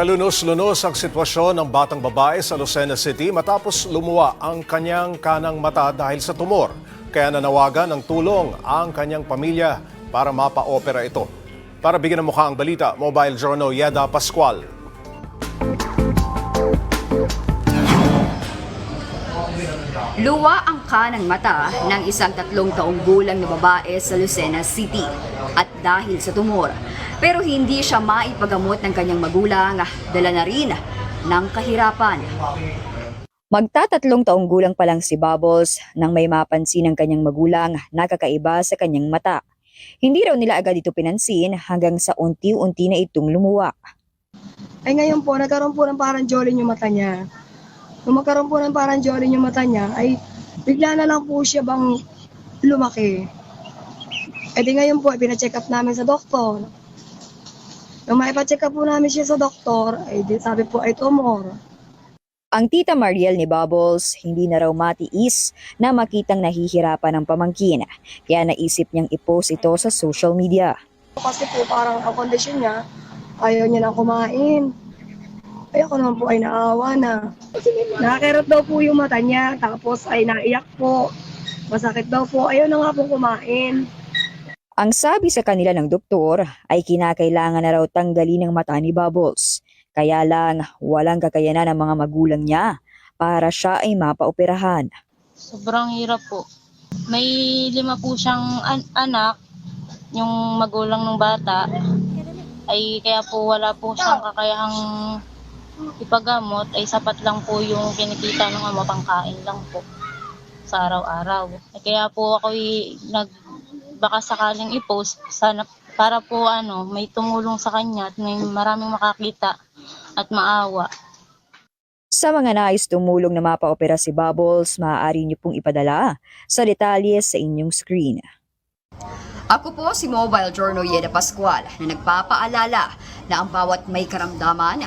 Kalunos-lunos ang sitwasyon ng batang babae sa Lucena City matapos lumuwa ang kanyang kanang mata dahil sa tumor. Kaya nanawagan ng tulong ang kanyang pamilya para mapa-opera ito. Para bigyan ng mukha ang balita, Mobile Journal Yeda Pascual. Luwa ang kanang mata ng isang tatlong taong gulang na babae sa Lucena City at dahil sa tumor. Pero hindi siya maipagamot ng kanyang magulang, dala na rin ng kahirapan. Magtatatlong taong gulang pa lang si Bubbles nang may mapansin ng kanyang magulang na kakaiba sa kanyang mata. Hindi raw nila agad ito pinansin hanggang sa unti-unti na itong lumuwa. Ay ngayon po, nagkaroon po ng parang jolin yung mata niya. Nung magkaroon po ng parang jolin yung mata niya, ay bigla na lang po siya bang lumaki. E di ngayon po, pina-check up namin sa doktor. Nung maipa-check up po namin siya sa doktor, ay di sabi po ay tumor. Ang tita Mariel ni Bubbles hindi na raw matiis na makitang nahihirapan ng pamangkin, kaya naisip niyang i-post ito sa social media. Kasi po parang ang kondisyon niya, ayaw niya na kumain. Ay ako naman po ay naawa na. Nakakirot daw po yung mata niya, tapos ay naiyak po. Masakit daw po, ayaw na nga po kumain. Ang sabi sa kanila ng doktor ay kinakailangan na raw tanggalin ang mata ni Bubbles. Kaya lang walang kakayanan ng mga magulang niya para siya ay mapaoperahan. Sobrang hirap po. May lima po siyang an- anak, yung magulang ng bata, ay kaya po wala po siyang kakayahang ipagamot, ay sapat lang po yung kinikita ng ama pangkain lang po sa araw-araw. Ay Kaya po ako nag baka sakaling i-post sana para po ano may tumulong sa kanya at may maraming makakita at maawa. Sa mga nais tumulong na mapaopera si Bubbles, maaari niyo pong ipadala sa detalye sa inyong screen. Ako po si Mobile Journal Yeda Pascual na nagpapaalala na ang bawat may karamdaman